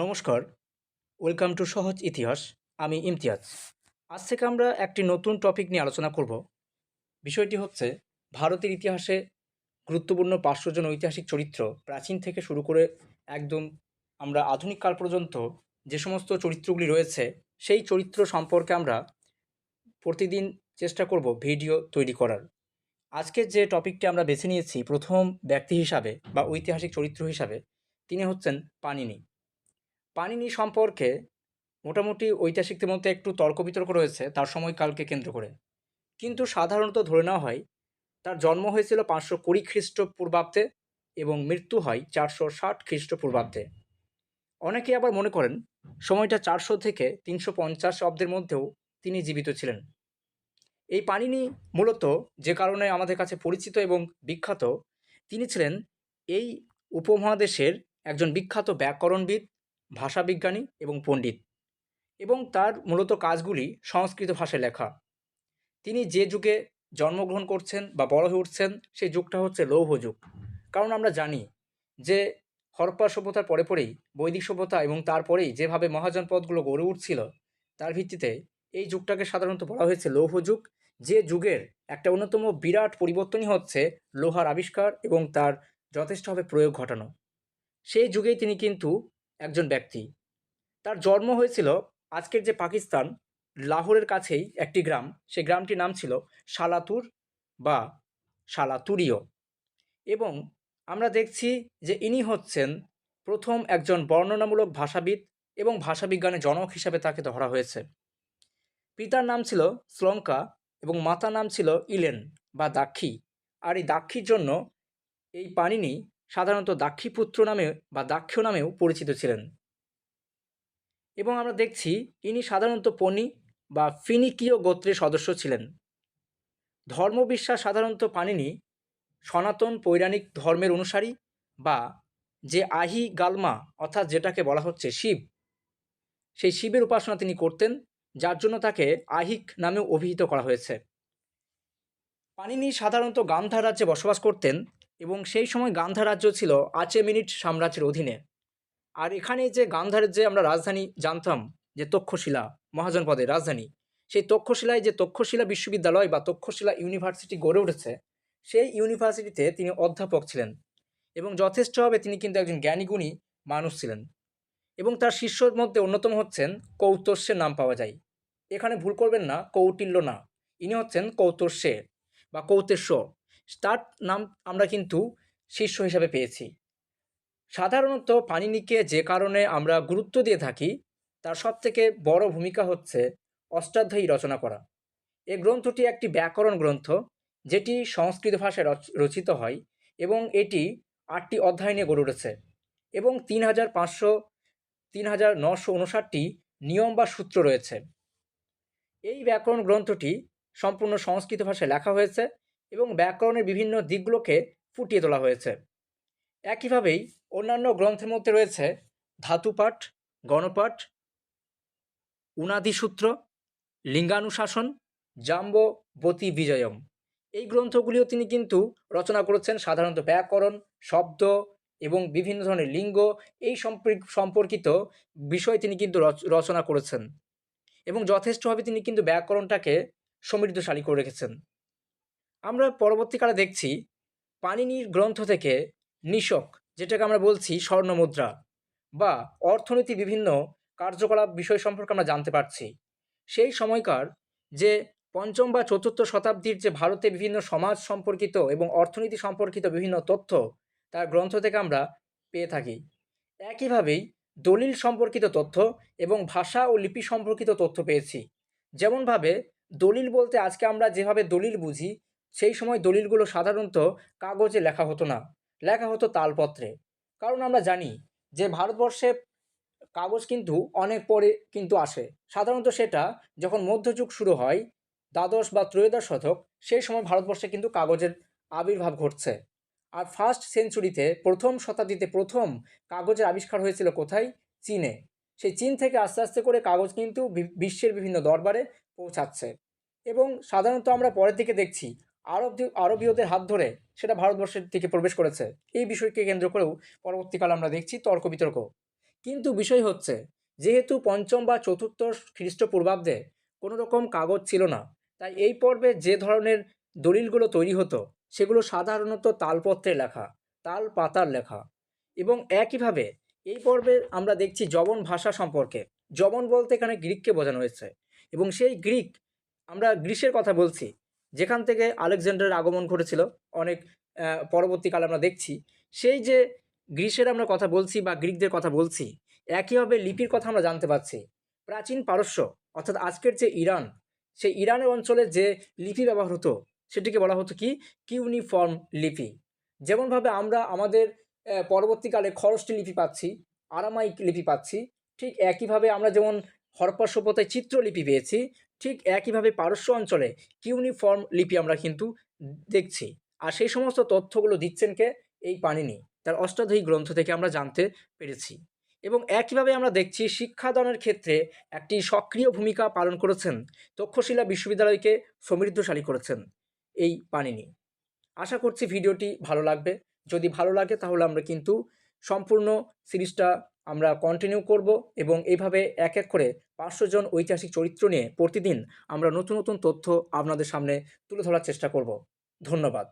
নমস্কার, welcome to সহজ ইতিহাস, আমি ইমতিয়াজ। আজ থেকে আমরা একটি নতুন টপিক নিয়ে আলোচনা করব। বিষয়টি হচ্ছে ভারতের ইতিহাসে গুরুত্বপূর্ণ পাঁচশোজন ঐতিহাসিক চরিত্র প্রাচীন থেকে শুরু করে একদম আমরা আধুনিক কাল পর্যন্ত যে সমস্ত চরিত্রগুলি রয়েছে, সেই চরিত্র সম্পর্কে আমরা প্রতিদিন চেষ্টা করব ভিডিও তৈরি করার। আজকে যে টপিকটি আমরা বেছে নিয়েছি প্রথম ব্যক্তি হিসাবে বা ঐতিহাসিক চরিত্র হিসাবে, তিনি হচ্ছেন পানিনি পানিনি সম্পর্কে মোটামুটি ঐতিহাসিকদের মধ্যে একটু তর্ক বিতর্ক রয়েছে, তার সময়কালকে কেন্দ্র করে। কিন্তু সাধারণত ধরে নেওয়া হয়, তার জন্ম হয়েছিল পাঁচশো কুড়ি খ্রিস্টপূর্বাব্দে এবং মৃত্যু হয় চারশো ষাট খ্রিস্টপূর্বাব্দে। অনেকে আবার মনে করেন, সময়টা চারশো থেকে তিনশো পঞ্চাশ অব্দের মধ্যেও তিনি জীবিত ছিলেন। এই পানিনি মূলত যে কারণে আমাদের কাছে পরিচিত এবং বিখ্যাত, তিনি ছিলেন এই উপমহাদেশের একজন বিখ্যাত ব্যাকরণবিদ ভাষাবিজ্ঞানী এবং পণ্ডিত এবং তার মূলত কাজগুলি সংস্কৃত ভাষায় লেখা। তিনি যে যুগে জন্মগ্রহণ করছেন বা বড় হয়ে উঠছেন, সেই যুগটা হচ্ছে লৌহ যুগ। কারণ আমরা জানি যে হরপ্পা সভ্যতার পরে পরেই, বৈদিক সভ্যতা এবং তারপরেই যেভাবে মহাজনপদগুলো গড়ে উঠছিল, তার ভিত্তিতে এই যুগটাকে সাধারণত বলা হয়েছে লৌহ যুগ। যে যুগের একটা অন্যতম বিরাট পরিবর্তনই হচ্ছে লোহার আবিষ্কার এবং তার যথেষ্টভাবে প্রয়োগ ঘটানো। সেই যুগেই তিনি কিন্তু একজন ব্যক্তি। তার জন্ম হয়েছিল আজকের যে পাকিস্তান, লাহোরের কাছেই একটি গ্রাম। সেই গ্রামটির নাম ছিল সালাতুর বা সালাতুরিও। এবং আমরা দেখছি যে ইনি হচ্ছেন প্রথম একজন বর্ণনামূলক ভাষাবিদ এবং ভাষাবিজ্ঞানের জনক হিসাবে তাকে ধরা হয়েছে। পিতার নাম ছিল শ্লঙ্কা এবং মাতার নাম ছিল ইলেন বা দাক্ষী। আর এই দাক্ষীর জন্য এই পানিনি সাধারণত দাক্ষীপুত্র নামে বা দাক্ষ নামেও পরিচিত ছিলেন। এবং আমরা দেখছি ইনি সাধারণত পনি বা ফিনিকীয় গোত্রের সদস্য ছিলেন। ধর্মবিশ্বাস সাধারণত পানিনি, সনাতন পৌরাণিক ধর্মের অনুসারী বা যে আহি গালমা অর্থাৎ যেটাকে বলা হচ্ছে শিব, সেই শিবের উপাসনা তিনি করতেন, যার জন্য তাকে আহিক নামেও অভিহিত করা হয়েছে। পানিনি সাধারণত গান্ধার রাজ্যে বসবাস করতেন এবং সেই সময় গান্ধার রাজ্য ছিল আচেমিনিট সাম্রাজ্যের অধীনে। আর এখানে যে গান্ধারের যে আমরা রাজধানী জানতাম, যে তক্ষশিলা মহাজনপদের রাজধানী, সেই তক্ষশিলায় যে তক্ষশিলা বিশ্ববিদ্যালয় বা তক্ষশিলা ইউনিভার্সিটি গড়ে উঠেছে, সেই ইউনিভার্সিটিতে তিনি অধ্যাপক ছিলেন এবং যথেষ্টভাবে তিনি কিন্তু একজন জ্ঞানীগুণী মানুষ ছিলেন এবং তার শিষ্যর মধ্যে অন্যতম হচ্ছেন কৌতস্যের নাম পাওয়া যায়। এখানে ভুল করবেন না, কৌটিল্য না। ইনি হচ্ছেন কৌতস্যের বা কৌতেশ্য তার নাম আমরা কিন্তু শিষ্য হিসাবে পেয়েছি। সাধারণত পানিনিকে যে কারণে আমরা গুরুত্ব দিয়ে থাকি, তার সব থেকে বড় ভূমিকা হচ্ছে অষ্টাধ্যায়ী রচনা করা। এ গ্রন্থটি একটি ব্যাকরণ গ্রন্থ, যেটি সংস্কৃত ভাষায় রচিত হয় এবং এটি আটটি অধ্যায় নিয়ে গড়ে উঠেছে এবং তিন হাজার পাঁচশো, তিন হাজার নশো উনষাটটি নিয়ম বা সূত্র রয়েছে। এই ব্যাকরণ গ্রন্থটি সম্পূর্ণ সংস্কৃত ভাষায় লেখা হয়েছে এবং ব্যাকরণের বিভিন্ন দিকগুলোকে ফুটিয়ে তোলা হয়েছে। একইভাবেই অন্যান্য গ্রন্থের মধ্যে রয়েছে ধাতুপাঠ, গণপাঠ, উনাদিসূত্র, লিঙ্গানুশাসন জাম্ববতী বিজয়ম এই গ্রন্থগুলিও তিনি কিন্তু রচনা করেছেন সাধারণত ব্যাকরণ, শব্দ এবং বিভিন্ন ধরনের লিঙ্গ এই সম্পর্কিত বিষয় তিনি কিন্তু রচনা করেছেন। এবং যথেষ্টভাবে তিনি কিন্তু ব্যাকরণটাকে সমৃদ্ধশালী করে রেখেছেন। আমরা পরবর্তীকালে দেখছি পানিনির গ্রন্থ থেকে নিশক, যেটাকে আমরা বলছি স্বর্ণমুদ্রা বা অর্থনীতি বিভিন্ন কার্যকলাপ বিষয় সম্পর্কে আমরা জানতে পারছি। সেই সময়কার যে পঞ্চম বা চতুর্থ শতাব্দীর যে ভারতে বিভিন্ন সমাজ সম্পর্কিত এবং অর্থনীতি সম্পর্কিত বিভিন্ন তথ্য, তার গ্রন্থ থেকে আমরা পেয়ে থাকি। একইভাবেই দলিল সম্পর্কিত তথ্য এবং ভাষা ও লিপি সম্পর্কিত তথ্য পেয়েছি। যেমনভাবে দলিল বলতে আজকে আমরা যেভাবে দলিল বুঝি সেই সময় দলিলগুলো সাধারণত কাগজে লেখা হতো না, লেখা হতো তালপত্রে। কারণ আমরা জানি যে ভারতবর্ষে কাগজ কিন্তু অনেক পরে কিন্তু আসে। সাধারণত সেটা যখন মধ্যযুগ শুরু হয়, দ্বাদশ বা ত্রয়োদশ শতক, সেই সময় ভারতবর্ষে কিন্তু কাগজের আবির্ভাব ঘটছে। আর ফার্স্ট সেঞ্চুরিতে প্রথম শতাব্দীতে প্রথম কাগজের আবিষ্কার হয়েছিল কোথায়? চীনে। সেই চীন থেকে আস্তে আস্তে করে কাগজ কিন্তু বিশ্বের বিভিন্ন দরবারে পৌঁছাচ্ছে। এবং সাধারণত আমরা পরের দিকে দেখছি আরব আরবীয়দের হাত ধরে সেটা ভারতবর্ষের দিকে প্রবেশ করেছে। এই বিষয়কে কেন্দ্র করেও পরবর্তীকালে আমরা দেখছি তর্ক বিতর্ক। কিন্তু বিষয় হচ্ছে, যেহেতু পঞ্চম বা চতুর্থ খ্রিস্টপূর্বাব্দে কোনো রকম কাগজ ছিল না, তাই এই পর্বে যে ধরনের দলিলগুলো তৈরি হতো, সেগুলো সাধারণত তালপত্রে লেখা তাল পাতার লেখা। এবং একইভাবে এই পর্বে আমরা দেখছি জবন ভাষা সম্পর্কে। জবন বলতে এখানে গ্রিককে বোঝানো হয়েছে। এবং সেই গ্রিক, আমরা গ্রীসের কথা বলছি যেখান থেকে আলেকজান্ডারের আগমন ঘটেছিল, অনেক পরবর্তীকালে আমরা দেখছি। সেই যে গ্রীসের আমরা কথা বলছি বা গ্রিকদের কথা বলছি, একইভাবে লিপির কথা আমরা জানতে পারছি। প্রাচীন পারস্য, অর্থাৎ আজকের যে ইরান, সেই ইরানের অঞ্চলে যে লিপি ব্যবহার হতো, সেটিকে বলা হতো কি? কিউনিফর্ম লিপি। যেমনভাবে আমরা আমাদের পরবর্তীকালে খরষ্টি লিপি পাচ্ছি, আরামাইক লিপি পাচ্ছি, ঠিক একইভাবে আমরা যেমন হরপ্পা সভ্যতায় চিত্রলিপি পেয়েছি ঠিক একইভাবে পারস্য অঞ্চলে কিউনিফর্ম লিপি আমরা কিন্তু দেখছি। আর সেই সমস্ত তথ্যগুলো দিচ্ছেন কে? এই পানিনি তার অষ্টাধ্যায়ী গ্রন্থ থেকে আমরা জানতে পেরেছি। এবং একইভাবে আমরা দেখছি শিক্ষাদানের ক্ষেত্রে একটি সক্রিয় ভূমিকা পালন করেছেন তক্ষশিলা বিশ্ববিদ্যালয়কে সমৃদ্ধশালী করেছেন এই পানিনি আশা করছি ভিডিওটি ভালো লাগবে। যদি ভালো লাগে তাহলে আমরা কিন্তু সম্পূর্ণ সিরিজটা আমরা কন্টিনিউ করব এবং এইভাবে এক এক করে পাঁচশো জন ঐতিহাসিক চরিত্র নিয়ে প্রতিদিন আমরা নতুন নতুন তথ্য আপনাদের সামনে তুলে ধরার চেষ্টা করব। ধন্যবাদ।